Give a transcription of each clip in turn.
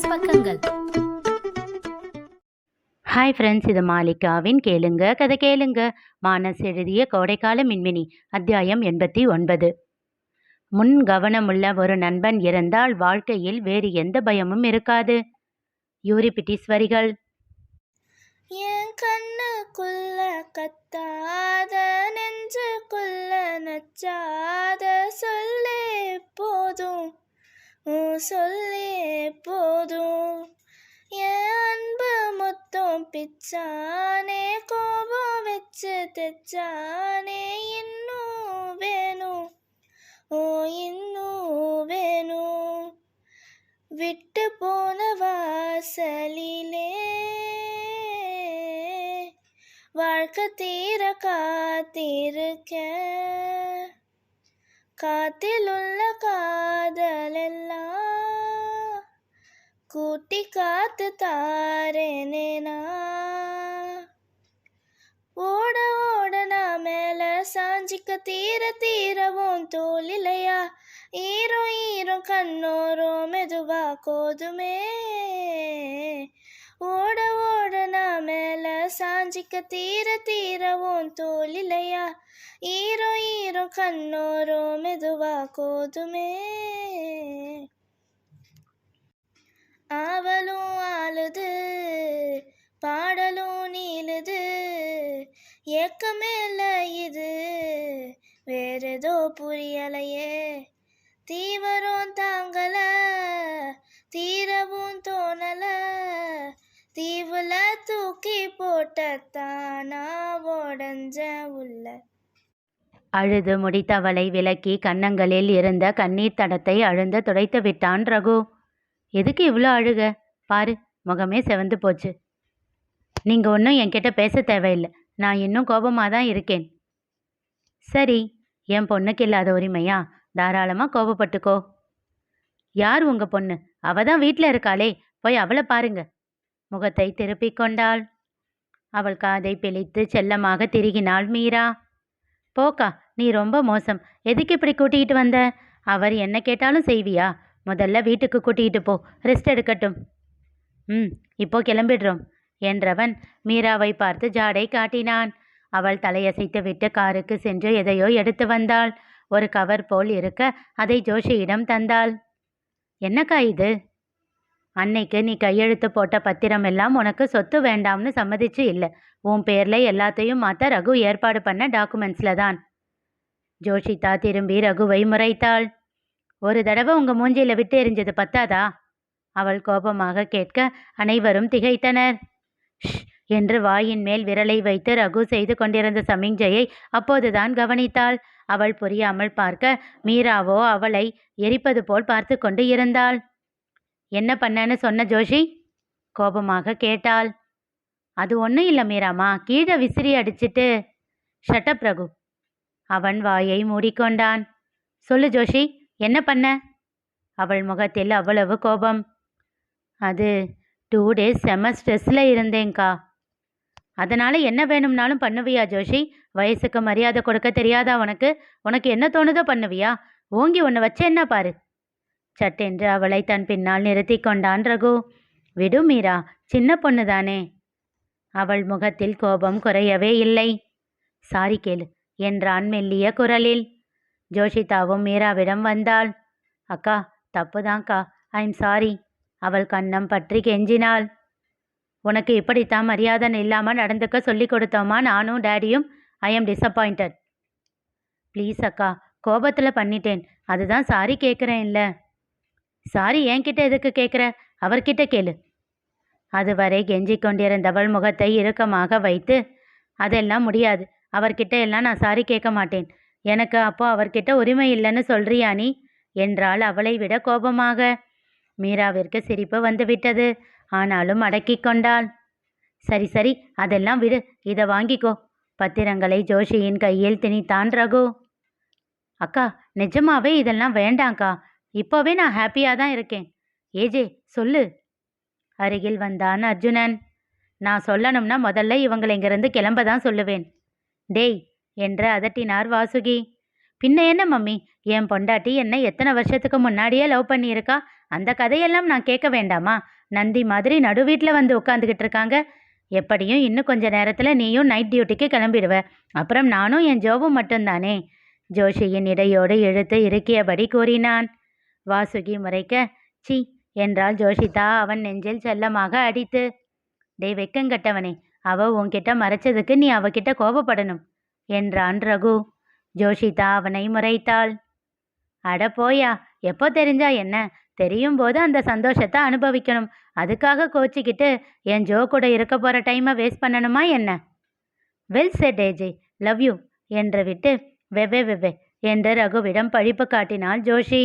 மானஸ் பக்கங்கள். Hi friends இது மாலிகாவின் கேளுங்க கதை கேளுங்க. மானஸ் எழுதிய கோடைக்கால மின்மினி அத்தியாயம் எண்பத்தி ஒன்பது. முன் கவனமுள்ள ஒரு நண்பன் இருந்தால் வாழ்க்கையில் வேறு எந்த பயமும் இருக்காது. யூரிபிட்டிஸ் வரிகள் என் கண்ணுக்குள்ள கத்தாத நெஞ்சுக்குள்ள நச்சாத சொல்லே போதும். சொல்லே மொத்தம் பிச்சானே கோபம் வச்சு தெச்சானே இன்னும் வேணும் ஓ இன்னும் வேணும் விட்டு போன வாசலிலே வாழ்க்கை தீர காத்திருக்க காத்தில் உள்ள காதலெல்லாம் கூட்டி காத்து தாரேனே நான் ஓட ஓட நான் மேல சாஞ்சிக்க தீர தீரவும் தோலிலையா ஈரோ ஈரோ கண்ணோரோ மெதுவா கோதுமே. ஓட ஓட நான் மேல சாஞ்சிக்க தீர தீரவும் தோலிலையா ஈரோ ஈரோ கண்ணோரோ மெதுவா கோதுமே. ஆவலும் ஆளுது பாடலும் நீளுது ஏக்கமேல இது வேறேதோ புரியலையே. தீவரம் தாங்கல தீரவும் தோணல. தீவுல தூக்கி போட்டத்தானா உடஞ்ச உள்ள. அழுது முடித்தவளை விலக்கி கன்னங்களில் இருந்த கண்ணீர் தடத்தை அழுந்த துடைத்து விட்டான் ரகு. எதுக்கு இவ்வளோ அழுக? பாரு முகமே செவந்து போச்சு. நீங்கள் ஒன்றும் என்கிட்ட பேச தேவையில்லை. நான் இன்னும் கோபமாக தான் இருக்கேன். சரி என் பொண்ணுக்கு இல்லாத உரிமையா? தாராளமாக கோபப்பட்டுக்கோ. யார் உங்க பொண்ணு? அவ தான் வீட்டில் இருக்காளே போய் அவளை பாருங்க. முகத்தை திருப்பிக் கொண்டாள். அவள் காதை பிழித்து செல்லமாக திருகினாள் மீரா. போக்கா நீ ரொம்ப மோசம். எதுக்கு இப்படி கூட்டிகிட்டு வந்த? அவர் என்ன கேட்டாலும் செய்வியா? முதல்ல வீட்டுக்கு கூட்டிகிட்டு போ ரெஸ்ட் எடுக்கட்டும். ம் இப்போ கிளம்பிடுறோம். என்றவன் மீராவை பார்த்து ஜாடை காட்டினான். அவள் தலையசைத்து விட்டு காருக்கு சென்று எதையோ எடுத்து வந்தாள். ஒரு கவர் போல் இருக்க அதை ஜோஷியிடம் தந்தாள். என்னக்கா இது? அன்னைக்கு நீ கையெழுத்து போட்ட பத்திரம் எல்லாம் உனக்கு சொத்து வேண்டாம்னு சம்மதிச்சு இல்லை. உன் பேர்ல எல்லாத்தையும் மாற்ற ரகு ஏற்பாடு பண்ண டாக்குமெண்ட்ஸில் தான். ஜோஷிதா திரும்பி ரகுவை முறைத்தாள். ஒரு தடவை உங்க மூஞ்சியில விட்டு எரிஞ்சது பத்தாதா? அவள் கோபமாக கேட்க அனைவரும் திகைத்தனர். என்று வாயின் மேல் விரலை வைத்து ரகு செய்து கொண்டிருந்த சமிஞ்சையை அப்போதுதான் கவனித்தாள். அவள் புரியாமல் பார்க்க மீராவோ அவளை எரிப்பது போல் பார்த்து கொண்டு இருந்தாள். என்ன பண்ணேன்னு சொன்ன ஜோஷி? கோபமாக கேட்டாள். அது ஒன்றும் இல்லை மீராமா கீழே விசிறி அடிச்சிட்டு. Shut up Raghu. அவன் வாயை மூடிக்கொண்டான். சொல்லு ஜோஷி என்ன பண்ண? அவள் முகத்தில் அவ்வளவு கோபம். அது டூ டேஸ் செம ஸ்ட்ரெஸ்ஸில் இருந்தேங்க்கா அதனால் என்ன வேணும்னாலும் பண்ணுவியா ஜோஷி? வயசுக்கு மரியாதை கொடுக்க தெரியாதா உனக்கு? உனக்கு என்ன தோணுதோ பண்ணுவியா? ஓங்கி உன்னை வச்சு என்ன பாரு? சட்டென்று அவளை தன் பின்னால் நிறுத்தி கொண்டான் ரகு. விடு மீரா சின்ன பொண்ணு தானே. அவள் முகத்தில் கோபம் குறையவே இல்லை. சாரி கேளு என்றான் மெல்லிய குரலில். ஜோஷிதாவும் மீராவிடம் வந்தாள். அக்கா தப்புதான்க்கா. I'm sorry. அவள் கண்ணம் பற்றி கெஞ்சினாள். உனக்கு இப்படித்தான் மரியாதை இல்லாமல் நடந்துக்க சொல்லி கொடுத்தோமா நானும் டேடியும்? ஐ எம் டிசப்பாயிண்டட் ப்ளீஸ் அக்கா கோபத்தில் பண்ணிட்டேன். அதுதான் சாரி கேட்குறேன் இல்லை. சாரி என்கிட்ட எதுக்கு கேட்குற அவர்கிட்ட கேளு. அதுவரை கெஞ்சி கொண்டிருந்தவள் முகத்தை இறுக்கமாக வைத்து அதெல்லாம் முடியாது. அவர்கிட்ட எல்லாம் நான் சாரி கேட்க மாட்டேன். எனக்கு அப்போ அவர்கிட்ட உரிமை இல்லைன்னு சொல்றியா நீ? என்றால் அவளை விட கோபமாக. மீராவிற்கு சிரிப்பு வந்துவிட்டது. ஆனாலும் அடக்கி கொண்டாள். சரி சரி அதெல்லாம் விடு. இதை வாங்கிக்கோ. பத்திரங்களை ஜோஷியின் கையில் திணித்தான் ரகு. அக்கா நிஜமாவே இதெல்லாம் வேண்டாங்க்கா. இப்போவே நான் ஹாப்பியாக தான் இருக்கேன். ஏஜே சொல்லு. அருகில் வந்தான் அர்ஜுனன். நான் சொல்லணும்னா முதல்ல இவங்களை இங்கிருந்து கிளம்ப தான் சொல்லுவேன். டேய் என்று அதட்டினார் வாசுகி. பின்ன என்ன மம்மி? என் பொண்டாட்டி என்னை எத்தனை வருஷத்துக்கு முன்னாடியே லவ் பண்ணியிருக்கா? அந்த கதையெல்லாம் நான் கேட்க வேண்டாமா? நந்தி மாதிரி நடு வீட்டில் வந்து உட்காந்துக்கிட்டு இருக்காங்க. எப்படியும் இன்னும் கொஞ்ச நேரத்தில் நீயும் நைட் டியூட்டிக்கு கிளம்பிடுவ. அப்புறம் நானும் என் ஜோபும் மட்டும்தானே? ஜோஷியின் இடையோடு இழுத்து இறுக்கியபடி கூறினான். வாசுகி முறைக்க சி என்றால் ஜோஷிதா அவன் நெஞ்சில் செல்லமாக அடித்து. டேய் வெக்கங்கட்டவனே அவ உன்கிட்ட மறைச்சதுக்கு நீ அவகிட்ட கோபப்படணும் என்றான் ரகு. ஜோஷிதா அவனை முறைத்தாள். அட போயா எப்போ தெரிஞ்சா என்ன? தெரியும் போது அந்த சந்தோஷத்தை அனுபவிக்கணும். அதுக்காக கோச்சிக்கிட்டு என் ஜோ கூட இருக்க போகிற டைமை வேஸ்ட் பண்ணணுமா என்ன? Well said AJ love you என்று விட்டு வெவ்வே வெவ்வே என்று ரகுவிடம் பழிப்பு காட்டினாள் ஜோஷி.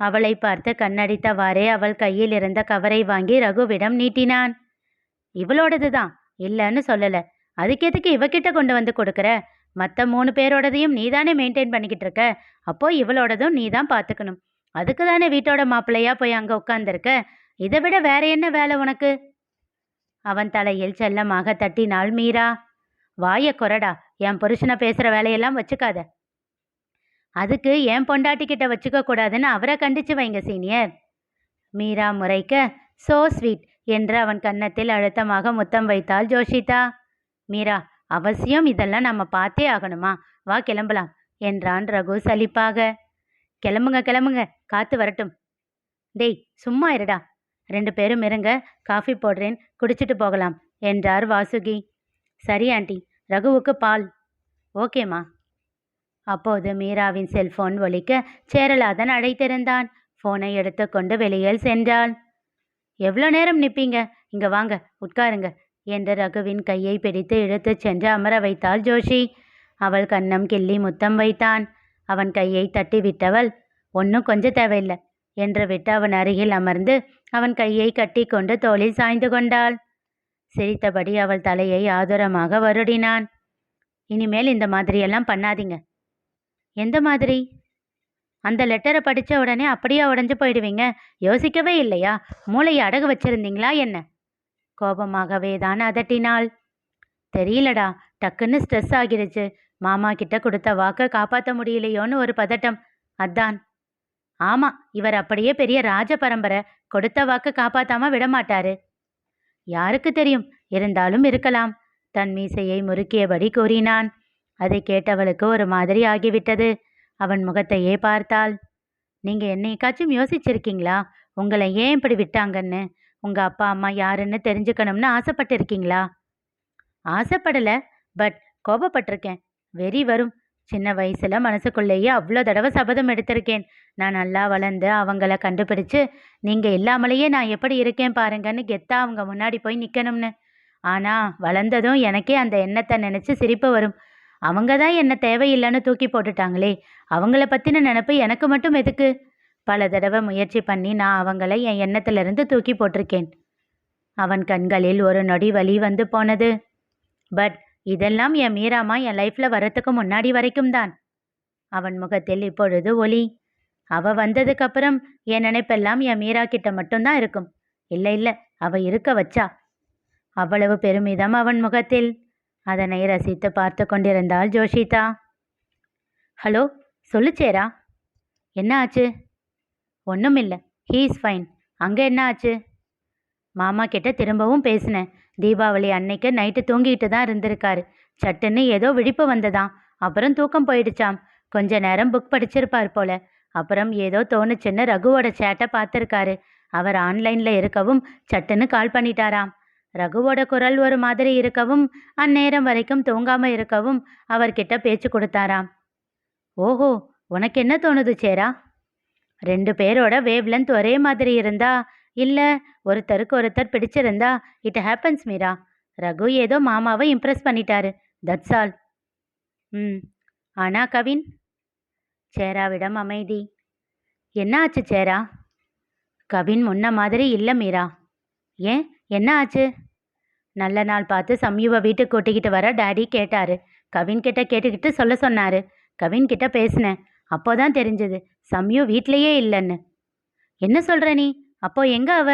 அவளை பார்த்து கண்ணடித்தவாறே அவள் கையில் இருந்த கவரை வாங்கி ரகுவிடம் நீட்டினான். இவளோடது தான் இல்லைன்னு சொல்லலை. அதுக்கு எதுக்கு இவகிட்ட கொண்டு வந்து கொடுக்குற? மற்ற மூணு பேரோடதையும் நீ தானே மெயின்டைன் பண்ணிக்கிட்டு இருக்க. அப்போ இவளோடதும் நீ தான் பார்த்துக்கணும் அதுக்கு தானே வீட்டோட மாப்பிள்ளையா போய் அங்கே உட்காந்துருக்க இதை விட வேற என்ன வேலை உனக்கு? அவன் தலையில் செல்லமாக தட்டினாள் மீரா. வாய கொரடா என் புருஷனை பேசுகிற வேலையெல்லாம் வச்சுக்காத. அதுக்கு என் பொண்டாட்டி கிட்ட வச்சுக்க கூடாதுன்னு அவரை கண்டிச்சு வைங்க சீனியர். மீரா முறைக்க சோ ஸ்வீட் என்று அவன் கன்னத்தில் அழுத்தமாக முத்தம் வைத்தாள் ஜோஷிதா. மீரா அவசியம் இதெல்லாம் நம்ம பார்த்தே ஆகணுமா? வா கிளம்பலாம் என்றான் ரகு சலிப்பாக. கிளம்புங்க கிளம்புங்க. காத்து வரட்டும். டேய் சும்மா இருடா. ரெண்டு பேரும் இருங்க காஃபி போடுறேன் குடிச்சிட்டு போகலாம் என்றார் வாசுகி. சரி ஆண்டி. ரகுவுக்கு பால். ஓகேம்மா அப்போது மீராவின் செல்போன் ஒலிக்க சேரலாதன் அழைத்திருந்தான். ஃபோனை எடுத்துக்கொண்டு வெளியில் சென்றாள். எவ்வளோ நேரம் நிற்பீங்க இங்கே வாங்க உட்காருங்க என்று ரகுவின் கையை பிடித்து இழுத்துச் சென்று அமர வைத்தாள் ஜோஷி. அவள் கண்ணம் கிள்ளி முத்தம் வைத்தான். அவன் கையை தட்டி விட்டவள் ஒன்றும் கொஞ்சம் தேவையில்லை என்று விட்டு அவன் அருகில் அமர்ந்து அவன் கையை கட்டிக்கொண்டு தோளில் சாய்ந்து கொண்டாள். சிரித்தபடி அவள் தலையை ஆதுரமாக வருடினான். இனிமேல் இந்த மாதிரியெல்லாம் பண்ணாதீங்க. எந்த மாதிரி? அந்த லெட்டரை படித்த உடனே அப்படியே உடஞ்சு போயிடுவீங்க. யோசிக்கவே இல்லையா? மூளையை அடகு வச்சிருந்தீங்களா என்ன? கோபமாகவே தான் அதட்டினாள். தெரியலடா டக்குன்னு ஸ்ட்ரெஸ் ஆகிடுச்சு மாமா கிட்ட கொடுத்த வாக்கை காப்பாற்ற முடியலையோன்னு ஒரு பதட்டம். அதான். ஆமா இவர் அப்படியே பெரிய ராஜ பரம்பரை கொடுத்த வாக்கை காப்பாத்தாம விடமாட்டாரு. யாருக்கு தெரியும்? இருந்தாலும் இருக்கலாம். தன் மீசையை முறுக்கியபடி கூறினான். அதை கேட்டவளுக்கு ஒரு மாதிரி ஆகிவிட்டது. அவன் முகத்தையே பார்த்தாள். நீங்க என்னைக்காச்சும் யோசிச்சிருக்கீங்களா? உங்களை ஏன் இப்படி விட்டாங்கன்னு? உங்க அப்பா அம்மா யாருன்னு தெரிஞ்சுக்கணும்னு ஆசைப்பட்டிருக்கீங்களா? ஆசைப்படல பட் கோபப்பட்டிருக்கேன். வெறி வரும். சின்ன வயசுல மனசுக்குள்ளேயே அவ்வளோ தடவை சபதம் எடுத்திருக்கேன். நான் நல்லா வளர்ந்து அவங்கள கண்டுபிடிச்சு நீங்க இல்லாமலேயே நான் எப்படி இருக்கேன் பாருங்கன்னு கெத்தா அவங்க முன்னாடி போய் நிக்கணும்னு. ஆனா வளர்ந்ததும் எனக்கே அந்த எண்ணத்தை நினைச்சு சிரிப்பு வரும். அவங்க தான் என்ன தேவையில்லைன்னு தூக்கி போட்டுட்டாங்களே அவங்கள பத்தின நினப்பு எனக்கு மட்டும் எதுக்கு? பல தடவை முயற்சி பண்ணி நான் அவங்கள என் எண்ணத்திலிருந்து தூக்கி போட்டிருக்கேன். அவன் கண்களில் ஒரு நொடி வலி வந்து போனது. பட் இதெல்லாம் என் மீராமா என் லைஃப்ல வரத்துக்கு முன்னாடி வரைக்கும் தான் அவன் முகத்தில் இப்பொழுது ஒளி. அவ வந்ததுக்கப்புறம் என் நினைப்பெல்லாம் என் மீரா கிட்ட மட்டும்தான் இருக்கும். இல்லை இல்லை அவ இருக்க வச்சா. அவ்வளவு பெருமிதம் அவன் முகத்தில். அதனை ரசித்து பார்த்து கொண்டிருந்தாள் ஜோஷிதா. ஹலோ சொல்லு சேரா. என்ன ஆச்சு? ஒன்றும் இல்லை ஹீஸ் ஃபைன் அங்கே என்ன ஆச்சு? மாமா கிட்ட திரும்பவும் பேசினேன். தீபாவளி அன்னைக்கு நைட்டு தூங்கிட்டு தான் இருந்திருக்காரு. சட்டுன்னு ஏதோ விழிப்பு வந்ததாம். அப்புறம் தூக்கம் போயிடுச்சாம். கொஞ்ச நேரம் புக் படிச்சிருப்பார் போல. அப்புறம் ஏதோ தோணுச்சுன்னு ரகுவோட சேட்டை பார்த்துருக்காரு. அவர் ஆன்லைனில் இருக்கவும் சட்டுன்னு கால் பண்ணிட்டாராம். ரகுவோட குரல் ஒரு மாதிரி இருக்கவும் அந்நேரம் வரைக்கும் தூங்காமல் இருக்கவும் அவர்கிட்ட பேச்சு கொடுத்தாராம். ஓஹோ உனக்கு என்ன தோணுது சேரா? ரெண்டு பேரோட வேவ்லென்த் ஒரே மாதிரி இருந்தா இல்லை ஒருத்தருக்கு ஒருத்தர் பிடிச்சிருந்தா இட் ஹேப்பன்ஸ் மீரா. ரகு ஏதோ மாமாவை இம்ப்ரெஸ் பண்ணிட்டாரு. தட்ஸ் ஆல் ம். ஆனா கவின்? சேராவிடம் அமைதி. என்ன ஆச்சு சேரா? கவின் முன்ன மாதிரி இல்லை மீரா. ஏன்? என்ன ஆச்சு? நல்ல நாள் பார்த்து சம்யுவை வீட்டுக்கு கூட்டிக்கிட்டு வர டேடி கேட்டாரு. கவின் கிட்ட கேட்டுக்கிட்டு சொல்ல சொன்னாரு. கவின் கிட்ட பேசினேன். அப்போதான் தெரிஞ்சது. சம்யு வீட்லேயே இல்லைன்னு. என்ன சொல்கிற நீ? அப்போ எங்க அவ?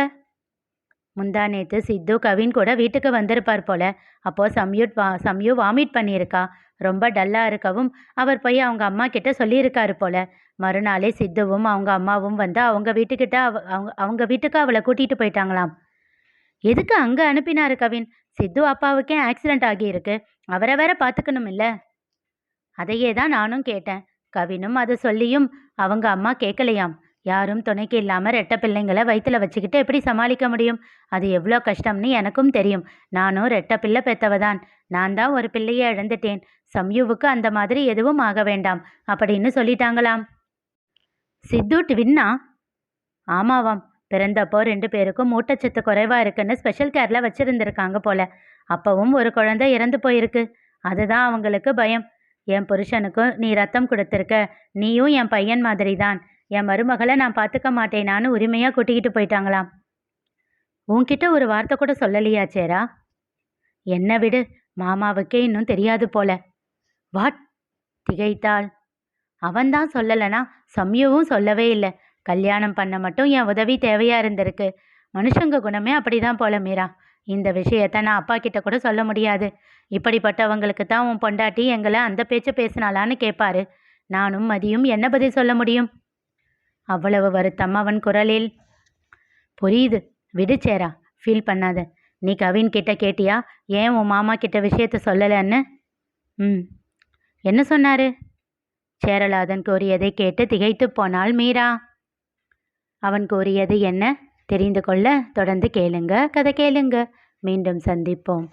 முந்தா நேத்து சித்து கவின் கூட வீட்டுக்கு வந்திருப்பார் போல. அப்போ சம்யூட் வா சம்யூ வாமிட் பண்ணியிருக்கா. ரொம்ப டல்லா இருக்கவும் அவர் போய் அவங்க அம்மா கிட்ட சொல்லியிருக்காரு போல. மறுநாளே சித்துவும் அவங்க அம்மாவும் வந்து அவங்க வீட்டுக்கிட்ட அவ அவங்க அவங்க வீட்டுக்கு அவளை கூட்டிட்டு போயிட்டாங்களாம். எதுக்கு அங்கே அனுப்பினாரு கவின்? சித்து அப்பாவுக்கே ஆக்சிடென்ட் ஆகியிருக்கு. அவரை வேற பார்த்துக்கணும் இல்லை அதையே தான் நானும் கேட்டேன். கவினும் அதை சொல்லியும் அவங்க அம்மா கேட்கலையாம் யாரும் துணைக்கு இல்லாமல் ரெட்டை பிள்ளைங்களை வயிற்றில் வச்சுக்கிட்டு எப்படி சமாளிக்க முடியும்? அது எவ்வளோ கஷ்டம்னு எனக்கும் தெரியும். நானும் ரெட்டை பிள்ளை பெத்தவ தான் நான் தான் ஒரு பிள்ளையை இழந்துட்டேன். சம்யுவுக்கு அந்த மாதிரி எதுவும் ஆக வேண்டாம். அப்படின்னு சொல்லிட்டாங்களாம். சித்து ட்வின்னா? ஆமாவாம். பிறந்தப்போ ரெண்டு பேருக்கும் ஊட்டச்சத்து குறைவாக இருக்குன்னு ஸ்பெஷல் கேரில் வச்சுருந்துருக்காங்க போல. அப்பவும் ஒரு குழந்தை இறந்து போயிருக்கு. அதுதான் அவங்களுக்கு பயம். என் புருஷனுக்கும் நீ ரத்தம் கொடுத்துருக்க. நீயும் என் பையன் மாதிரி தான் என் மருமகளை நான் பார்த்துக்க மாட்டேனான்னு உரிமையாக கூட்டிக்கிட்டு போயிட்டாங்களாம். உன்கிட்ட ஒரு வார்த்தை கூட சொல்லலையா சேரா? என்ன விடு மாமாவுக்கே இன்னும் தெரியாது போல. வாட் திகைத்தாள். அவன்தான் சொல்லலைனா சம்யவும் சொல்லவே இல்லை. கல்யாணம் பண்ண மட்டும் என் உதவி தேவையா இருந்திருக்கு. மனுஷங்க குணமே அப்படிதான் போல மீரா. இந்த விஷயத்த நான் அப்பா கிட்ட கூட சொல்ல முடியாது. இப்படிப்பட்டவங்களுக்கு தான் உன் பொண்டாட்டி எங்களை அந்த பேச்சு பேசினாலான்னு கேட்பாரு நானும் மதியும் என்ன பதில் சொல்ல முடியும்? அவ்வளவு வருத்தம் அவன் குரலில். புரியுது விடுச்சேரா ஃபீல் பண்ணாத. நீ கவின் கிட்ட கேட்டியா? ஏன் உன் மாமா கிட்ட விஷயத்த சொல்லலைன்னு? ம். என்ன சொன்னாரு? சேரலாதன் கூறியதை கேட்டு திகைத்து போனாள் மீரா. அவன் கூறியது என்ன? தெரிந்து கொள்ள தொடர்ந்து கேளுங்க கதை கேளுங்க. மீண்டும் சந்திப்போம்.